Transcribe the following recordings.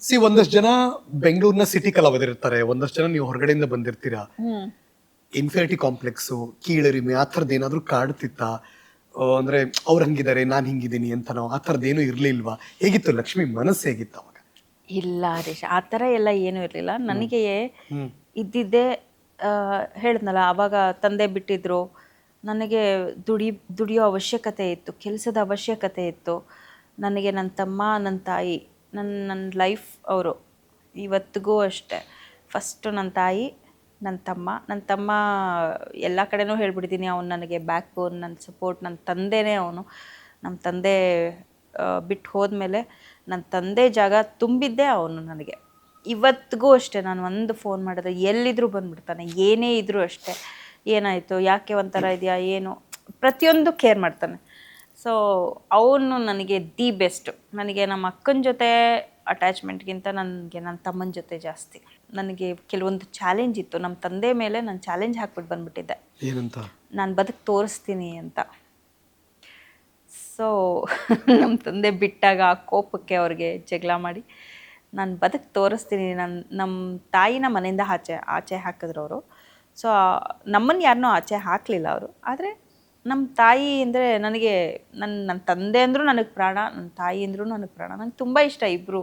C ಒಂದಷ್ಟು ಜನ ಬೆಂಗಳೂರಿನ ಸಿಟಿ ಕಲಾವಿದರಿರ್ತಾರೆ. ಒಂದಷ್ಟು ಜನ ನೀವು ಹೊರಗಡೆಯಿಂದ ಬಂದಿರ್ತೀರಾ? ಇನ್ಫಿನಿಟಿ ಕಾಂಪ್ಲೆಕ್ಸು ಕೀಳರಿಮೆ ಆ ಥರದ್ದು ಏನಾದರೂ ಕಾಡ್ತಿತ್ತ? ಆ, ಅಂದ್ರೆ ಅವ್ರು ಹಂಗಿದ್ದಾರೆ ನಾನು ಹಿಂಗಿದ್ದೀನಿ ಅಂತನೋ ಆ ಥರದ್ದು ಏನೂ ಇರ್ಲಿಲ್ವಾ? ಹೇಗಿತ್ತು ಲಕ್ಷ್ಮಿ? ಮನಸ್ಸು ಹೇಗಿತ್ತು ಅವಾಗ? ಇಲ್ಲ ಹರೀಶ್ ಆ ಥರ ಎಲ್ಲ ಏನೂ ಇರಲಿಲ್ಲ. ನನಗೆ ಇದ್ದಿದ್ದೇ ಆ, ಹೇಳ್ದ್ನಲ್ಲ ಆವಾಗ ತಂದೆ ಬಿಟ್ಟಿದ್ರು. ನನಗೆ ದುಡಿ, ದುಡಿಯೋ ಅವಶ್ಯಕತೆ ಇತ್ತು, ಕೆಲಸದ ಅವಶ್ಯಕತೆ ಇತ್ತು. ನನಗೆ ನನ್ನ ತಮ್ಮ, ನನ್ನ ತಾಯಿ ನನ್ನ ನನ್ನ ಲೈಫ್ ಅವರು, ಇವತ್ತಿಗೂ ಅಷ್ಟೆ. ಫಸ್ಟು ನನ್ನ ತಾಯಿ ನನ್ನ ತಮ್ಮ ನನ್ನ ತಮ್ಮ ಎಲ್ಲ ಕಡೆನೂ ಹೇಳ್ಬಿಡ್ತೀನಿ ಅವನು ನನಗೆ ಬ್ಯಾಕ್ ಬೋನ್ ನನ್ನ ಸಪೋರ್ಟ್ ನನ್ನ ತಂದೆನೇ ಅವನು. ನಮ್ಮ ತಂದೆ ಬಿಟ್ಟು ಹೋದ್ಮೇಲೆ ನನ್ನ ತಂದೆ ಜಾಗ ತುಂಬಿದ್ದೇ ಅವನು ನನಗೆ. ಇವತ್ತಿಗೂ ಅಷ್ಟೇ ನಾನು ಒಂದು ಫೋನ್ ಮಾಡಿದ್ರೆ ಎಲ್ಲಿದ್ರೂ ಬಂದ್ಬಿಡ್ತಾನೆ ಏನೇ ಇದ್ರೂ ಅಷ್ಟೇ. ಏನಾಯಿತು ಯಾಕೆ ಒಂಥರ ಇದೆಯಾ ಏನು? ಪ್ರತಿಯೊಂದು ಕೇರ್ ಮಾಡ್ತಾನೆ. ಸೊ ಅವನು ನನಗೆ ದಿ ಬೆಸ್ಟ್ ನನಗೆ ನಮ್ಮ ಅಕ್ಕನ ಜೊತೆ ಅಟ್ಯಾಚ್ಮೆಂಟ್ಗಿಂತ ನನಗೆ ನನ್ನ ತಮ್ಮನ ಜೊತೆ ಜಾಸ್ತಿ. ನನಗೆ ಕೆಲವೊಂದು ಚಾಲೆಂಜ್ ಇತ್ತು. ನಮ್ಮ ತಂದೆ ಮೇಲೆ ನಾನು ಚಾಲೆಂಜ್ ಹಾಕ್ಬಿಟ್ಟು ಬಂದ್ಬಿಟ್ಟಿದ್ದೆ. ಏನಂತ? ನಾನು ಬದುಕು ತೋರಿಸ್ತೀನಿ ಅಂತ. ಸೊ ನಮ್ಮ ತಂದೆ ಬಿಟ್ಟಾಗ ಆ ಕೋಪಕ್ಕೆ ಅವ್ರಿಗೆ ಜಗಳ ಮಾಡಿ. ನಾನು ಬದುಕು ತೋರಿಸ್ತೀನಿ ನನ್ನ ನಮ್ಮ ತಾಯಿನ ಮನೆಯಿಂದ ಆಚೆ ಆಚೆ ಹಾಕಿದ್ರು ಅವರು. ಸೊ ನಮ್ಮನ್ನು ಯಾರನ್ನೂ ಆಚೆ ಹಾಕಲಿಲ್ಲ ಅವರು. ಆದರೆ ನಮ್ಮ ತಾಯಿ ಅಂದರೆ ನನಗೆ ನನ್ನ ನನ್ನ ತಂದೆ ಅಂದರೂ ನನಗೆ ಪ್ರಾಣ ನನ್ನ ತಾಯಿ ಅಂದರೂ ನನಗೆ ಪ್ರಾಣ. ನಂಗೆ ತುಂಬ ಇಷ್ಟ ಇಬ್ಬರು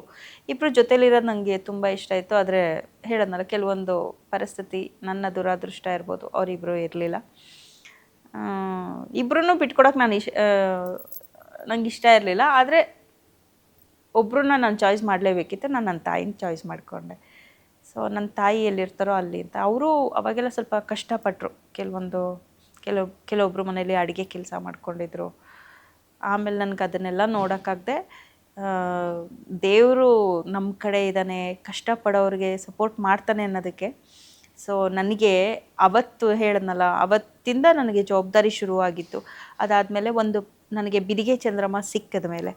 ಇಬ್ಬರು ಜೊತೆಲಿರೋದು ನನಗೆ ತುಂಬ ಇಷ್ಟ ಇತ್ತು ಆದರೆ ಹೇಳೋದ್ನಲ್ಲ, ಕೆಲವೊಂದು ಪರಿಸ್ಥಿತಿ ನನ್ನ ದುರಾದೃಷ್ಟ ಇರ್ಬೋದು. ಅವರಿಬ್ಬರು ಇರಲಿಲ್ಲ. ಇಬ್ಬರೂ ಬಿಟ್ಕೊಡೋಕೆ ನಾನು ಇಷ್ಟ ನಂಗೆ ಇಷ್ಟ ಇರಲಿಲ್ಲ. ಆದರೆ ಒಬ್ರನ್ನ ನಾನು ಚಾಯ್ಸ್ ಮಾಡಲೇಬೇಕಿತ್ತು, ನಾನು ನನ್ನ ತಾಯಿನ ಚಾಯ್ಸ್ ಮಾಡಿಕೊಂಡೆ. ಸೊ ನನ್ನ ತಾಯಿ ಎಲ್ಲಿರ್ತಾರೋ ಅಲ್ಲಿ ಅಂತ. ಅವರು ಅವಾಗೆಲ್ಲ ಸ್ವಲ್ಪ ಕಷ್ಟಪಟ್ಟರು ಕೆಲವೊಂದು ಕೆಲವು ಕೆಲವೊಬ್ಬರು ಮನೇಲಿ ಅಡುಗೆ ಕೆಲಸ ಮಾಡ್ಕೊಂಡಿದ್ರು. ಆಮೇಲೆ ನನಗೆ ಅದನ್ನೆಲ್ಲ ನೋಡೋಕ್ಕಾಗದೆ ದೇವರು ನಮ್ಮ ಕಡೆ ಇದ್ದಾನೆ ಕಷ್ಟಪಡೋರಿಗೆ ಸಪೋರ್ಟ್ ಮಾಡ್ತಾನೆ ಅನ್ನೋದಕ್ಕೆ. ಸೊ ನನಗೆ ಅವತ್ತು ಹೇಳಿದ್ನಲ್ಲ, ಅವತ್ತಿಂದ ನನಗೆ ಜವಾಬ್ದಾರಿ ಶುರುವಾಗಿತ್ತು. ಅದಾದಮೇಲೆ ಒಂದು, ನನಗೆ ಬಿದಿಗೆ ಚಂದ್ರಮ್ಮ ಸಿಕ್ಕಿದ ಮೇಲೆ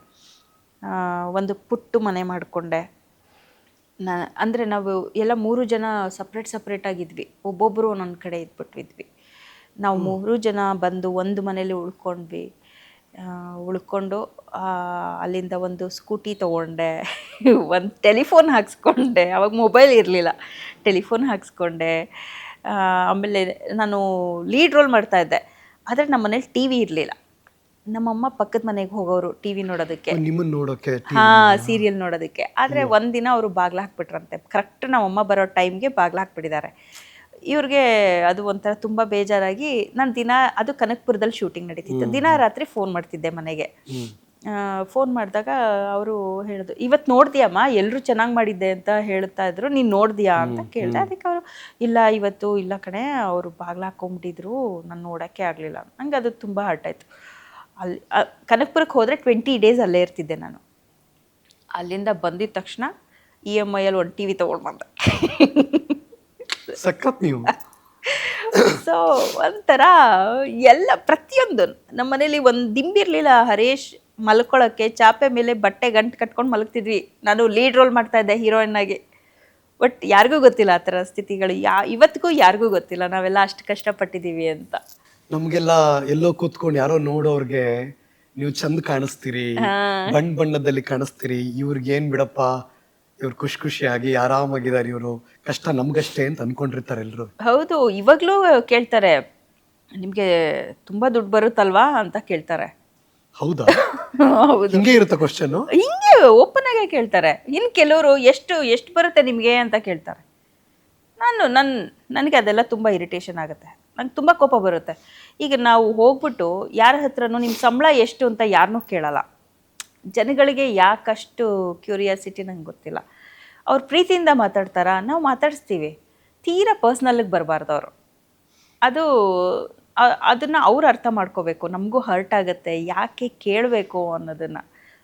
ಒಂದು ಪುಟ್ಟು ಮನೆ ಮಾಡಿಕೊಂಡೆ. ನಾ ಅಂದರೆ ನಾವು ಎಲ್ಲ ಮೂರು ಜನ ಸಪ್ರೇಟ್ ಸಪ್ರೇಟಾಗಿದ್ವಿ ಒಬ್ಬೊಬ್ಬರು ಒಂದೊಂದು ಕಡೆ ಇದ್ಬಿಟ್ಟಿದ್ವಿ ನಾವು ಮೂರು ಜನ ಬಂದು ಒಂದು ಮನೇಲಿ ಉಳ್ಕೊಂಡ್ವಿ. ಉಳ್ಕೊಂಡು ಅಲ್ಲಿಂದ ಒಂದು ಸ್ಕೂಟಿ ತಗೊಂಡೆ. ಒಂದು ಟೆಲಿಫೋನ್ ಹಾಕ್ಸ್ಕೊಂಡೆ. ಅವಾಗ ಮೊಬೈಲ್ ಇರಲಿಲ್ಲ. ಟೆಲಿಫೋನ್ ಹಾಕ್ಸ್ಕೊಂಡೆ. ಆಮೇಲೆ ನಾನು ಲೀಡ್ ರೋಲ್ ಮಾಡ್ತಾ ಇದ್ದೆ. ಆದರೆ ನಮ್ಮ ಮನೇಲಿ ಟಿ ವಿ ಇರಲಿಲ್ಲ. ನಮ್ಮಮ್ಮ ಪಕ್ಕದ ಮನೆಗೆ ಹೋಗೋರು ಟಿವಿ ನೋಡೋದಕ್ಕೆ. ನಿಮ್ಮನ್ನ ನೋಡೋಕೆ ಹಾ ಸೀರಿಯಲ್ ನೋಡೋದಕ್ಕೆ. ಆದರೆ ಒಂದಿನ ಅವರು ಬಾಗ್ಲ ಹಾಕ್ಬಿಟ್ರಂತೆ. ಕರೆಕ್ಟ್ ನಮ್ಮಮ್ಮ ಬರೋ ಟೈಮ್ಗೆ ಬಾಗ್ಲ ಹಾಕ್ಬಿಟ್ಟಿದ್ದಾರೆ. ಇವ್ರಿಗೆ ಅದು ಒಂಥರ ತುಂಬ ಬೇಜಾರಾಗಿ ನಾನು ದಿನ ಅದು ಕನಕ್ಪುರದಲ್ಲಿ ಶೂಟಿಂಗ್ ನಡೀತಿತ್ತು. ದಿನ ರಾತ್ರಿ ಫೋನ್ ಮಾಡ್ತಿದ್ದೆ ಮನೆಗೆ. ಫೋನ್ ಮಾಡಿದಾಗ ಅವರು ಹೇಳಿದ್ರು ಇವತ್ತು ನೋಡ್ತೀಯಮ್ಮ ಎಲ್ಲರೂ ಚೆನ್ನಾಗಿ ಮಾಡಿದ್ದೆ ಅಂತ ಹೇಳ್ತಾ ಇದ್ರು. ನೀನು ನೋಡ್ದಿಯಾ? ಅಂತ ಕೇಳಿದೆ. ಅದಕ್ಕೆ ಅವರು ಇಲ್ಲ ಇವತ್ತು ಇಲ್ಲ ಕಣೆ. ಅವರು ಬಾಗ್ಲ ಹಾಕೊಂಬಿಟ್ಟಿದ್ರು ನಾನು ನೋಡೋಕ್ಕೆ ಆಗಲಿಲ್ಲ. ನಂಗೆ ಅದು ತುಂಬ ಹರ್ಟ್ ಆಯಿತು. ಅಲ್ಲಿ ಕನಕಪುರಕ್ಕೆ ಹೋದರೆ ಟ್ವೆಂಟಿ ಡೇಸ್ ಅಲ್ಲೇ ಇರ್ತಿದ್ದೆ ನಾನು. ಅಲ್ಲಿಂದ ಬಂದಿದ ತಕ್ಷಣ ಇ ಎಂ ಐಯಲ್ಲಿ ಒಂದು ಟಿ ವಿ ತೊಗೊಂಡು ಬಂದೆ. ಸಖತ್ ನೀವು. ಸೊ ಒಂಥರ ಎಲ್ಲ ಪ್ರತಿಯೊಂದು ನಮ್ಮ ಮನೇಲಿ ಒಂದು ದಿಂಬಿರಲಿಲ್ಲ ಹರೀಶ್ ಮಲ್ಕೊಳ್ಳೋಕ್ಕೆ ಚಾಪೆ ಮೇಲೆ ಬಟ್ಟೆ ಗಂಟು ಕಟ್ಕೊಂಡು ಮಲಗ್ತಿದ್ವಿ. ನಾನು ಲೀಡ್ ರೋಲ್ ಮಾಡ್ತಾ ಇದ್ದೆ ಹೀರೋಯಿನ್ ಆಗಿ. ಬಟ್ ಯಾರಿಗೂ ಗೊತ್ತಿಲ್ಲ ಆ ಥರ ಸ್ಥಿತಿಗಳು. ಯಾ ಇವತ್ತಿಗೂ ಯಾರಿಗೂ ಗೊತ್ತಿಲ್ಲ. ನಾವೆಲ್ಲ ಅಷ್ಟು ಕಷ್ಟಪಟ್ಟಿದ್ದೀವಿ ಅಂತ. ನಮ್ಗೆಲ್ಲ ಎಲ್ಲೋ ಕೂತ್ಕೊಂಡು ಯಾರೋ ನೋಡೋರ್ಗೆ ನೀವು ಚಂದ ಕಾಣಿಸ್ತೀರಿ ಬಣ್ಣ ಬಣ್ಣದಲ್ಲಿ ಕಾಣಿಸ್ತೀರಿ ಇವ್ರಿಗೆ ಏನ್ ಬಿಡಪ್ಪ ಇವ್ರು ಖುಷಿ ಖುಷಿಯಾಗಿ ಆರಾಮಾಗಿದ್ದಾರೆ ಇವರು ಕಷ್ಟ ನಮ್ಗಷ್ಟೇ ಅಂತ ಅನ್ಕೊಂಡಿರ್ತಾರೆ ಎಲ್ರು. ಹೌದು ಇವಾಗ್ಲೂ ಕೇಳ್ತಾರೆ ನಿಮ್ಗೆ ತುಂಬಾ ದುಡ್ಡು ಬರುತ್ತಲ್ವಾ ಅಂತ ಕೇಳ್ತಾರೆ. ಹೌದಾ? ಹೌದು. ಹಿಂಗೆ ಇರುತ್ತೆ ಕ್ವಶನ್ ಹಿಂಗೆ ಓಪನ್ ಆಗೇ ಕೇಳ್ತಾರೆ. ಇನ್ನು ಕೆಲವರು ಎಷ್ಟು ಎಷ್ಟು ಬರುತ್ತೆ ನಿಮಗೆ ಅಂತ ಕೇಳ್ತಾರೆ. ನಾನು ನನ್ನ ನನಗೆ ಅದೆಲ್ಲ ತುಂಬ ಇರಿಟೇಷನ್ ಆಗುತ್ತೆ. ನಂಗೆ ತುಂಬ ಕೋಪ ಬರುತ್ತೆ. ಈಗ ನಾವು ಹೋಗ್ಬಿಟ್ಟು ಯಾರ ಹತ್ರನೂ ನಿಮ್ಮ ಸಂಬಳ ಎಷ್ಟು ಅಂತ ಯಾರನ್ನೂ ಕೇಳಲ್ಲ. ಜನಗಳಿಗೆ ಯಾಕಷ್ಟು ಕ್ಯೂರಿಯಾಸಿಟಿ ನಂಗೆ ಗೊತ್ತಿಲ್ಲ. ಅವ್ರು ಪ್ರೀತಿಯಿಂದ ಮಾತಾಡ್ತಾರಾ? ನಾವು ಮಾತಾಡಿಸ್ತೀವಿ. ತೀರಾ ಪರ್ಸ್ನಲ್ಲಿಗೆ ಬರಬಾರ್ದು ಅವರು. ಅದು ಅದನ್ನು ಅವ್ರು ಅರ್ಥ ಮಾಡ್ಕೋಬೇಕು. ನಮಗೂ ಹರ್ಟ್ ಆಗುತ್ತೆ. ಯಾಕೆ ಕೇಳಬೇಕು ಅನ್ನೋದನ್ನು.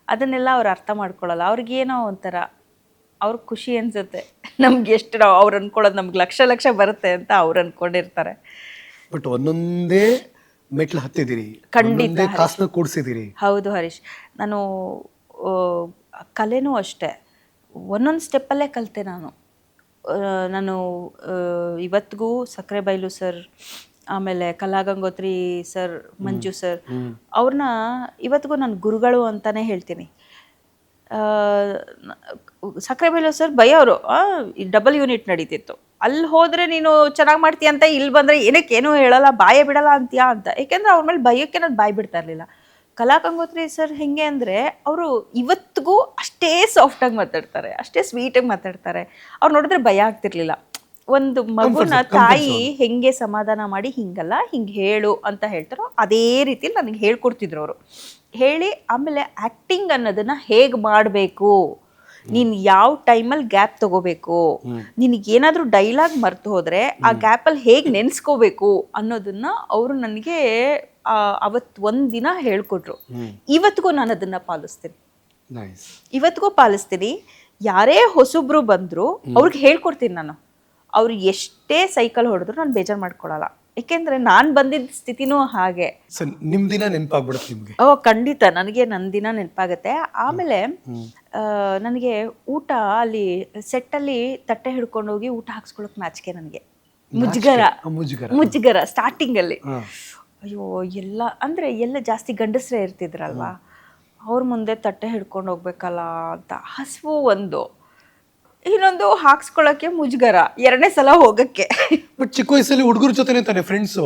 ಅದನ್ನೆಲ್ಲ ಅವ್ರು ಅರ್ಥ ಮಾಡ್ಕೊಳ್ಳಲ್ಲ ಅವ್ರಿಗೇನೋ ಒಂಥರ ಅವ್ರ ಖುಷಿ ಅನ್ಸುತ್ತೆ. ನಮ್ಗೆ ಎಷ್ಟು ನಾವು ಅವ್ರು ಅಂದ್ಕೊಳ್ಳೋದು ನಮ್ಗೆ ಲಕ್ಷ ಲಕ್ಷ ಬರುತ್ತೆ ಅಂತ ಅವ್ರು ಅನ್ಕೊಂಡಿರ್ತಾರೆ. ಬಟ್ ಒಂದೊಂದೇ ಮೆಟ್ಲು ಹತ್ತಿದ್ದೀರಿ. ಖಂಡಿತ ಒಂದೊಂದೇ ಕಾಸನ್ನ ಕೂಡಿಸಿದ್ದೀರಿ. ಹೌದು ಹರೀಶ್. ನಾನು ಆ, ಕಲೆನೂ ಅಷ್ಟೇ. ಒಂದೊಂದು ಸ್ಟೆಪ್ಪಲ್ಲೇ ಕಲಿತೆ ನಾನು. ಆ, ನಾನು ಆ, ಇವತ್ತಿಗೂ ಸಕ್ಕರೆಬೈಲು ಸರ್ ಆಮೇಲೆ ಕಲಾಗಂಗೋತ್ರಿ ಸರ್ ಮಂಜು ಸರ್ ಅವ್ರನ್ನ ಇವತ್ತಿಗೂ ನಾನು ಗುರುಗಳು ಅಂತಾನೆ ಹೇಳ್ತೀನಿ. ಸಕ್ಕರೆಬೈಲು ಸರ್ ಬೈಯೋರು ಡಬಲ್ ಯೂನಿಟ್ ನಡೀತಿತ್ತು. ಅಲ್ಲಿ ಹೋದರೆ ನೀನು ಚೆನ್ನಾಗಿ ಮಾಡ್ತೀಯ ಅಂತ, ಇಲ್ಲಿ ಬಂದರೆ ಏನಕ್ಕೆ, ಏನೂ ಹೇಳಲ್ಲ, ಬಾಯೇ ಬಿಡಲ್ಲ ಅಂತೀಯಾ ಅಂತ. ಏಕೆಂದರೆ ಅವ್ರ ಮೇಲೆ ಭಯಕ್ಕೆ ನಾನು ಬಾಯ್ ಬಿಡ್ತಾ ಇರಲಿಲ್ಲ. ಕಲಾ ಗಂಗೋತ್ರಿ ಸರ್ ಹೆಂಗೆ ಅಂದರೆ, ಅವರು ಇವತ್ತಿಗೂ ಅಷ್ಟೇ ಸಾಫ್ಟಾಗಿ ಮಾತಾಡ್ತಾರೆ, ಅಷ್ಟೇ ಸ್ವೀಟಾಗಿ ಮಾತಾಡ್ತಾರೆ. ಅವ್ರು ನೋಡಿದ್ರೆ ಭಯ ಆಗ್ತಿರ್ಲಿಲ್ಲ. ಒಂದು ಮಗುನ ತಾಯಿ ಹೆಂಗೆ ಸಮಾಧಾನ ಮಾಡಿ ಹಿಂಗಲ್ಲ ಹಿಂಗೆ ಹೇಳು ಅಂತ ಹೇಳ್ತಾರೋ ಅದೇ ರೀತಿಲಿ ನನಗೆ ಹೇಳ್ಕೊಡ್ತಿದ್ರು ಅವರು. ಹೇಳಿ ಆಮೇಲೆ ಆ್ಯಕ್ಟಿಂಗ್ ಅನ್ನೋದನ್ನ ಹೇಗೆ ಮಾಡಬೇಕು? ನೀನು ಯಾವ ಟೈಮಲ್ಲಿ ಗ್ಯಾಪ್ ತಗೋಬೇಕು? ನಿನಗೆ ಏನಾದರೂ ಡೈಲಾಗ್ ಮರ್ತು ಹೋದರೆ ಆ ಗ್ಯಾಪಲ್ಲಿ ಹೇಗೆ ನೆನೆಸ್ಕೋಬೇಕು ಅನ್ನೋದನ್ನ ಅವರು ನನಗೆ ಅವತ್ತು ಒಂದಿನ ಹೇಳ್ಕೊಟ್ರು. ಇವತ್ತಿಗೂ ನಾನು ಅದನ್ನ ಪಾಲಿಸ್ತೀನಿ. ಇವತ್ತಿಗೂ ಪಾಲಿಸ್ತೀನಿ. ಯಾರೇ ಹೊಸಬ್ರು ಬಂದ್ರು ಅವ್ರಿಗೆ ಹೇಳ್ಕೊಡ್ತೀನಿ ನಾನು. ಅವ್ರು ಎಷ್ಟೇ ಸೈಕಲ್ ಹೊಡೆದ್ರು ನಾನು ಬೇಜಾರು ಮಾಡ್ಕೊಳ್ಳಲ್ಲ ಏಕೆಂದ್ರೆ ನಾನು ಬಂದಿದ್ದ ಸ್ಥಿತಿನೂ ಹಾಗೆ. ಸೊ ನಿಮ್ ದಿನ ನೆನಪಾಗ್ಬಿಡುತ್ತೆ ನಿಮ್ಗೆ? ಓ ಖಂಡಿತ. ನನಗೆ ನನ್ನ ದಿನ ನೆನಪಾಗತ್ತೆ. ಆಮೇಲೆ ನನಗೆ ಊಟ ಅಲ್ಲಿ ಸೆಟ್ಟಲ್ಲಿ ತಟ್ಟೆ ಹಿಡ್ಕೊಂಡು ಹೋಗಿ ಊಟ ಹಾಕ್ಸ್ಕೊಳಕ್ ನಾಚಿಕೆ ನನಗೆ. ಮುಜುಗರ. ಮುಜ್ಗರ ಮುಜುಗರ. ಮುಜುಗರ ಸ್ಟಾರ್ಟಿಂಗ್ ಅಲ್ಲಿ. ಅಯ್ಯೋ ಎಲ್ಲ ಅಂದ್ರೆ ಎಲ್ಲ ಜಾಸ್ತಿ ಗಂಡಸರೇ ಇರ್ತಿದ್ರಲ್ವಾ? ಅವ್ರ ಮುಂದೆ ತಟ್ಟೆ ಹಿಡ್ಕೊಂಡು ಹೋಗ್ಬೇಕಲ್ಲ ಅಂತ. ಹಸಿವು ಒಂದು. ಇನ್ನೊಂದು ಹಾಕ್ಸ್ಕೊಳಕ್ಕೆ ಮುಜುಗರ ಎರಡನೇ ಸಲ ಹೋಗಕ್ಕೆ. ಬಟ್ ಚಿಕ್ಕ ವಯಸ್ಸಲ್ಲಿ ಹುಡುಗರ ಜೊತೆನೆ ತಾನೆ ಫ್ರೆಂಡ್ಸ್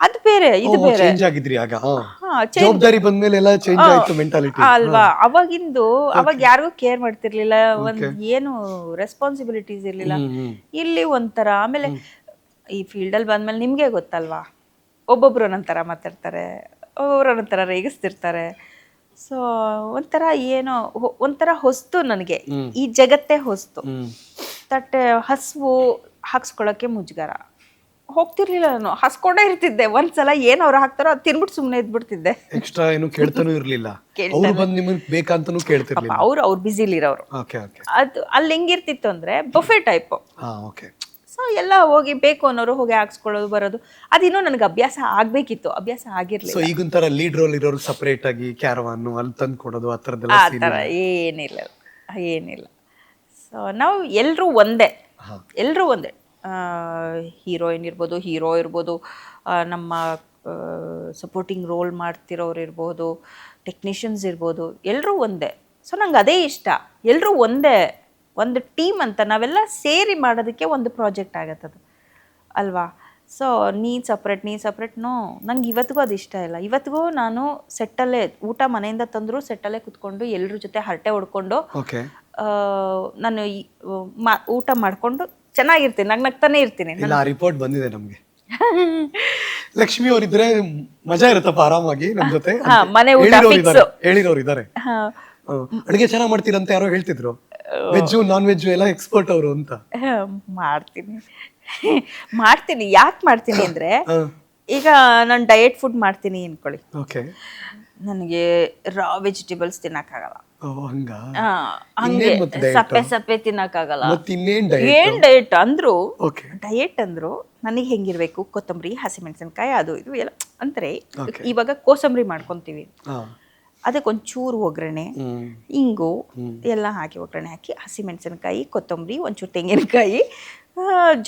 ಅದು ಬೇರೆ ಇದು ಬೇರೆ. ಚೇಂಜ್ ಆಗಿದ್ರಿ ಆಗ. ಹಾ. ಹಾ, ಜವಾಬ್ದಾರಿ ಬಂದ್ಮೇಲೆ ಎಲ್ಲ ಚೇಂಜ್ ಆಯ್ತು ಮೆಂಟಾಲಿಟಿ ಅಲ್ವಾ? ಅವಾಗಿಂದು ಅವಾಗ ಯಾರಿಗೂ ಕೇರ್ ಮಾಡ್ತಿರ್ಲಿಲ್ಲ ಒಂದ್ ಏನು ರೆಸ್ಪಾನ್ಸಿಬಿಲಿಟೀಸ್ ಇರ್ಲಿಲ್ಲ. ಇಲ್ಲಿ ಒಂಥರ ಆಮೇಲೆ ಈ ಫೀಲ್ಡ್ ಅಲ್ಲಿ ಬಂದ್ಮೇಲೆ ನಿಮ್ಗೆ ಗೊತ್ತಲ್ವಾ? ಒಬ್ಬೊಬ್ರು ಒಂದೊಂಥರ ಮಾತಾಡ್ತಾರೆ ಒಬ್ಬೊಬ್ರು ಒಂದೊಂಥರ ರೇಗಿಸ್ತಿರ್ತಾರೆ. ಸೊ ಒಂಥರ ಏನೋ ಒಂಥರ ಹೊಸ್ತು ನನಗೆ. ಈ ಜಗತ್ತೇ ಹೊಸ್ತು. ತಟ್ಟೆ ಹಸ್ವು ಹಾಕ್ಸ್ಕೊಳ್ಳೋಕ್ಕೆ ಮುಜುಗರ. ಹೋಗ್ತಿರ್ಲಿಲ್ಲ ನಾನು. ಹಸ್ಕೊಂಡೇ ಇರ್ತಿದ್ದೆ. ಒಂದ್ಸಲ ಏನ್ ಅವ್ರು ಹಾಕ್ತಾರೋ ಅದು ತಿನ್ಬಿಟ್ಟು ಸುಮ್ಮನೆ ಇದ್ಬಿಡ್ತಿದ್ದೆ. ಎಕ್ಸ್ಟ್ರಾ ಏನು ಕೇಳ್ತಾನೂ ಇರ್ಲಿಲ್ಲ. ಅವ್ರು ಬಂದು ನಿಮಗೆ ಬೇಕಂತನೂ ಕೇಳ್ತಿರ್ಲಿಲ್ಲ. ಅವ್ರು ಅವ್ರು ಬ್ಯುಸಿಲಿರೋರು ಅದು ಅಲ್ಲಿ ಹೆಂಗಿರ್ತಿತ್ತು ಅಂದ್ರೆ ಬಫೆ ಟೈಪ್ ಸೊ ಎಲ್ಲ ಹೋಗಿ ಬೇಕು ಅನ್ನೋರು ಹೋಗಿ ಹಾಕ್ಸ್ಕೊಳ್ಳೋದು ಬರೋದು. ಅದಿನ್ನೂ ನನಗೆ ಅಭ್ಯಾಸ ಆಗ್ಬೇಕಿತ್ತು. ಅಭ್ಯಾಸ ಆಗಿರ್ಲಿಲ್ಲ. ಸೊ ಈಗೊಂಥರ ಲೀಡ್ ರೋಲ್ ಇರೋರು ಸಪರೇಟ್ ಆಗಿ ಕ್ಯಾರವಾನ್ ಅಲ್ಲಿ ತಂದು ಕೊಡೋದು ಆ ಥರದ್ದೆಲ್ಲ ಆ ಥರ ಏನಿಲ್ಲ. ಏನಿಲ್ಲ. ಸೊ ನಾವು ಎಲ್ಲರೂ ಒಂದೇ. ಎಲ್ಲರೂ ಒಂದೇ. ಹೀರೋಯಿನ್ ಇರ್ಬೋದು ಹೀರೋ ಇರ್ಬೋದು ನಮ್ಮ ಸಪೋರ್ಟಿಂಗ್ ರೋಲ್ ಮಾಡ್ತಿರೋರು ಇರ್ಬೋದು ಟೆಕ್ನಿಷಿಯನ್ಸ್ ಇರ್ಬೋದು ಎಲ್ಲರೂ ಒಂದೇ. ಸೊ ನಂಗೆ ಅದೇ ಇಷ್ಟ. ಎಲ್ಲರೂ ಒಂದೇ. ಒಂದು ಟೀಮ್ ಅಂತ ನಾವೆಲ್ಲ ಸೇರಿ ಮಾಡೋದಕ್ಕೆ ಒಂದು ಪ್ರಾಜೆಕ್ಟ್ ಆಗತ್ತದು ಅಲ್ವಾ? ಸೊ ನೀ ಸಪ್ರೇಟ್ ನೀ ಸಪ್ರೇಟ್ ನೋ ನಂಗೆ ಇವತ್ತಿಗೂ ಅದು ಇಷ್ಟ ಇಲ್ಲ. ಇವತ್ತಿಗೂ ನಾನು ಸೆಟ್ಟಲ್ಲೇ ಊಟ ಮನೆಯಿಂದ ತಂದರೂ ಸೆಟ್ಟಲ್ಲೇ ಕುತ್ಕೊಂಡು ಎಲ್ಲರ ಜೊತೆ ಹರಟೆ ಹೊಡ್ಕೊಂಡು ನಾನು ಊಟ ಮಾಡಿಕೊಂಡು ಚೆನ್ನಾಗಿರ್ತೀನಿ. ನಂಗೆ ನಗ್ತಾನೆ ಇರ್ತೀನಿ. ಇಲ್ಲ ರಿಪೋರ್ಟ್ ಬಂದಿದೆ ನಮಗೆ. ಲಕ್ಷ್ಮಿ ಅವರಿದ್ರೆ ಮಜಾ ಇರುತ್ತಪ್ಪ ಆರಾಮಾಗಿ ನಮ್ಮ ಜೊತೆ. ಮನೆ ಊಟ ಹೇಳಿರೋರು ಇದ್ದಾರೆ ಅಡುಗೆ ಚೆನ್ನಾಗಿ ಮಾಡ್ತೀರಂತ ಯಾರೋ ಹೇಳ್ತಿದ್ರು. ವೆಜ್ಜು ನಾನ್ ವೆಜ್ ಎಲ್ಲ ಎಕ್ಸ್ಪರ್ಟ್ ಅವರು ಅಂತ. ಮಾಡ್ತೀನಿ. ಮಾಡ್ತೀನಿ. ಯಾಕೆ ಮಾಡ್ತೀನಿ ಅಂದ್ರೆ ಈಗ ನಾನು ಡಯಟ್ ಫುಡ್ ಮಾಡ್ತೀನಿ ಅನ್ಕೊಳ್ಳಿ. ಓಕೆ ನನಗೆ ರಾ ವೆಜಿಟೇಬಲ್ಸ್ ತಿನ್ನಕ್ಕಾಗಲ್ಲ. ಹಂಗ? ಸಪ್ಪೆ ಸಪ್ಪೆ ತಿನ್ನಕ್ಕಾಗಲ್ಲ. ಏನ್ ಡಯಟ್ ಅಂದ್ರು ಡಯಟ್ ಅಂದ್ರು ನನಗೆ ಹೆಂಗಿರ್ಬೇಕು? ಕೊತ್ತಂಬರಿ ಹಸಿಮೆಣಸಿನಕಾಯಿ ಅದು ಇದು ಎಲ್ಲ. ಅಂದ್ರೆ. ಇವಾಗ ಕೋಸಂಬರಿ ಮಾಡ್ಕೊಂತೀವಿ. ಹಾ ಅದಕ್ಕೆ ಒಂಚೂರು ಒಗ್ಗರಣೆ ಇಂಗು ಎಲ್ಲ ಹಾಕಿ ಒಗ್ಗರಣೆ ಹಾಕಿ ಹಸಿಮೆಣಸಿನಕಾಯಿ ಕೊತ್ತಂಬರಿ ಒಂಚೂರು ತೆಂಗಿನಕಾಯಿ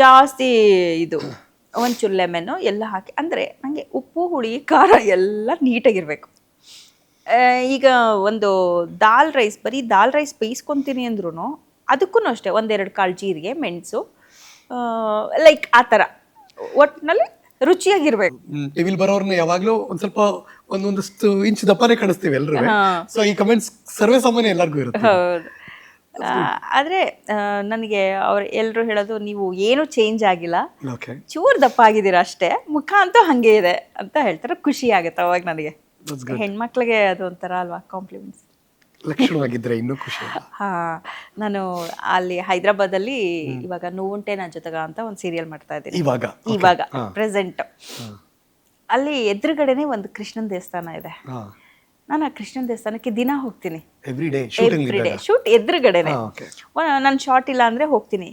ಜಾಸ್ತಿ ಇದು ಒಂಚೂರು ಲೆಮನ್ನು ಎಲ್ಲ ಹಾಕಿ ಅಂದರೆ ನನಗೆ ಉಪ್ಪು ಹುಳಿ ಖಾರ ಎಲ್ಲ ನೀಟಾಗಿರಬೇಕು. ಈಗ ಒಂದು ದಾಲ್ ರೈಸ್ ಬರೀ ದಾಲ್ ರೈಸ್ ಬೇಯಿಸ್ಕೊತೀನಿ ಅಂದ್ರೂ ಅದಕ್ಕೂ ಅಷ್ಟೇ ಒಂದೆರಡು ಕಾಳು ಜೀರಿಗೆ ಮೆಣಸು ಲೈಕ್ ಆ ಥರ. ಒಟ್ಟಿನಲ್ಲಿ ರುಚಿಯಾಗಿರ್ಬೇಕು. ಟಿವಿಲ್ ಬರೋರ್ನ ಯಾವಾಗಲೂ ಒಂದು ಸ್ವಲ್ಪ ಒಂದೊಂದಷ್ಟು ಇಂಚ್ ದಪ್ಪನೇ ಕಾಣಿಸ್ತೀವಿ ಎಲ್ಲರೂ ಸೊ ಈ ಕಮೆಂಟ್ಸ್ ಸರ್ವೇ ಸಾಮಾನ್ಯ ಎಲ್ಲರಿಗೂ ಇರುತ್ತೆ. ಆದ್ರೆ ನನಗೆ ಅವ್ರು ಎಲ್ಲರೂ ಹೇಳೋದು ನೀವು ಏನು ಚೇಂಜ್ ಆಗಿಲ್ಲ. ಚೂರ್ ದಪ್ಪ ಆಗಿದ್ದೀರಾ ಅಷ್ಟೇ ಮುಖ ಅಂತೂ ಹಂಗೆ ಇದೆ ಅಂತ ಹೇಳ್ತಾರೆ. ಖುಷಿ ಆಗುತ್ತೆ ಅವಾಗ ನನಗೆ. ಹೆಣ್ಮಕ್ಳಿಗೆ ಅದು ಒಂಥರ ಅಲ್ವಾ ಕಾಂಪ್ಲಿಮೆಂಟ್ಸ್ ಲಕ್ಷಣವಾಗಿದ್ರೆ ಇನ್ನೂ ಖುಷಿ ಹಾ ನಾನು ಅಲ್ಲಿ ಹೈದರಾಬಾದಲ್ಲಿ ಇವಾಗ ನೋವುಂಟೆ ನನ್ನ ಜೊತೆಗ ಅಂತ ಒಂದು ಸೀರಿಯಲ್ ಮಾಡ್ತಾ ಇದ್ದೀನಿ. ಇವಾಗ? ಇವಾಗ ಪ್ರೆಸೆಂಟ್ ಅಲ್ಲಿ ಎದುರುಗಡೆನೆ ಒಂದು ಕೃಷ್ಣನ ದೇವಸ್ಥಾನ ಇದೆ. ನಾನು ಆ ಕೃಷ್ಣನ ದೇವಸ್ಥಾನಕ್ಕೆ ದಿನ ಹೋಗ್ತೀನಿ. ಎವ್ರಿ ಡೇ ಶೂಟ್ ಎದುರುಗಡೆನೆ. ನನ್ನ ಶಾರ್ಟ್ ಇಲ್ಲ ಅಂದ್ರೆ ಹೋಗ್ತೀನಿ.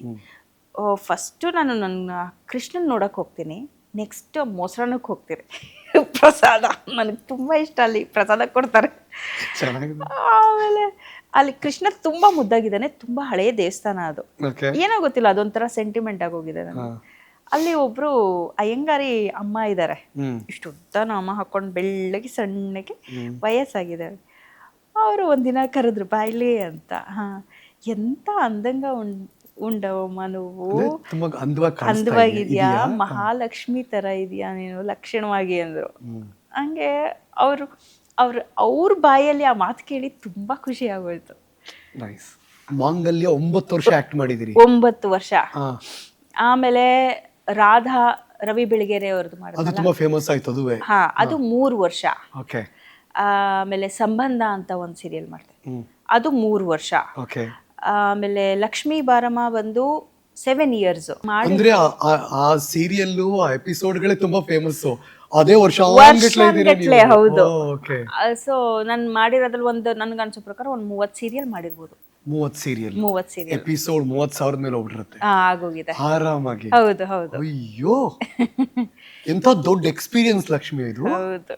ಫಸ್ಟು ನಾನು ನನ್ನ ಕೃಷ್ಣನ್ ನೋಡಕ್ ಹೋಗ್ತೀನಿ. ನೆಕ್ಸ್ಟ್ ಮೊಸರನ್ನಕ್ಕೆ ಹೋಗ್ತೀನಿ. ಪ್ರಸಾದ. ನನಗೆ ತುಂಬ ಇಷ್ಟ ಅಲ್ಲಿ ಪ್ರಸಾದ ಕೊಡ್ತಾರೆ. ಆಮೇಲೆ ಅಲ್ಲಿ ಕೃಷ್ಣ ತುಂಬಾ ಮುದ್ದಾಗಿದ್ದಾನೆ ತುಂಬಾ ಹಳೆಯ ದೇವಸ್ಥಾನ ಅದು. ಏನೋ ಗೊತ್ತಿಲ್ಲ ಅದೊಂಥರ ಸೆಂಟಿಮೆಂಟ್ ಆಗೋಗಿದೆ ನನಗೆ. ಅಲ್ಲಿ ಒಬ್ರು ಅಯ್ಯಂಗಾರಿ ಅಮ್ಮ ಇದ್ದಾರೆ ಹ್ಮ್ ಇಷ್ಟು ಉದ್ದ ನಾಮ ಹಾಕೊಂಡು ಬೆಳ್ಳಗೆ ಸಣ್ಣಗೆ ವಯಸ್ಸಾಗಿದೆ ಅವರು ಒಂದಿನ ಕರೆದ್ರು ಬಾಯ್ಲಿ ಅಂತ ಹಾ ಎಂತ ಅಂದಂಗ ಉಂಡ್ ಉಂಡವಮ್ಮ నువ్వు ತುಂಬಾ ಅಂದವಾಗಿ ಕಾಣಿಸ್ತಾ ಇದೆಯಾ? ಅಂದವಾಗಿದ್ಯಾ ಇದೆಯಾ? ಮಹಾಲಕ್ಷ್ಮಿ ತರ ಇದೆಯಾ ನೀನು ಲಕ್ಷಣವಾಗಿ ಅಂದ್ರು ಹ್ಮ್. ಹಂಗೆ ಅವರು ಅವ್ರ ಅವ್ರ ಬಾಯಲ್ಲಿ ಆ ಮಾತು ಕೇಳಿ ತುಂಬಾ ಖುಷಿ ಆಗೋಯ್ತು ನೈಸ್ ಮಾಂಗಲ್ಯ ಒಂಬತ್ತು ವರ್ಷ ಆಕ್ಟ್ ಮಾಡಿದಿರಿ ಒಂಬತ್ತು ವರ್ಷ ಹಾ ಆಮೇಲೆ ರಾಧಾ ರವಿ ಬೆಳಗೆರೆ ಅವ್ರದ್ದು ಮಾಡಿದ್ರು ಅದು ತುಂಬಾ ಫೇಮಸ್ ಆಯ್ತು ಅದುವೇ. ಹಾ ಅದು ಮೂರು ವರ್ಷ. ಓಕೆ. ಆಮೇಲೆ ಸಂಬಂಧ ಅಂತ ಒಂದು ಸೀರಿಯಲ್ ಮಾಡಿದೆ. ಅದು ಮೂರು ವರ್ಷ. ಓಕೆ. ಆಮೇಲೆ ಲಕ್ಷ್ಮೀ ಬಾರಮ್ಮ ಬಂದು ಸೆವೆನ್ ಇಯರ್ಸ್ ಮಾಡಿದ್ರೆ ಆ- ಸೀರಿಯಲ್ ಆ ಎಪಿಸೋಡ್ಗಳೇ ತುಂಬಾ ಫೇಮಸ್ ಅದೇ ವರ್ಷ ವರ್ಷಾನ್ಗಟ್ಲೆ, ಹೌದು. ಓಕೆ. ಸೊ ನಾನು ಮಾಡಿರೋದ್ರಲ್ಲಿ ಒಂದು ನನ್ಗೆ ಅನ್ಸೋ ಪ್ರಕಾರ ಒಂದು ಮೂವತ್ತು ಸೀರಿಯಲ್ ಮಾಡಿರ್ಬೋದು. ಮೂವತ್ ಸೀರಿಯಲ್ ಮೂವತ್ ಸೀರಿಯಲ್ ಎಪಿಸೋಡ್ ಮೂವತ್ ಸಾವಿರದ ಮೇಲೆ ಹೋಗ್ಬಿಟ್ಟಿರುತ್ತೆ. ಆಗೋಗಿದೆ. ಆರಾಮಾಗಿ. ಹೌದು ಹೌದು. ಅಯ್ಯೋ! ಎಂತ ದೊಡ್ಡ ಎಕ್ಸ್ಪೀರಿಯನ್ಸ್ ಲಕ್ಷ್ಮಿ ಇದು. ಹೌದು.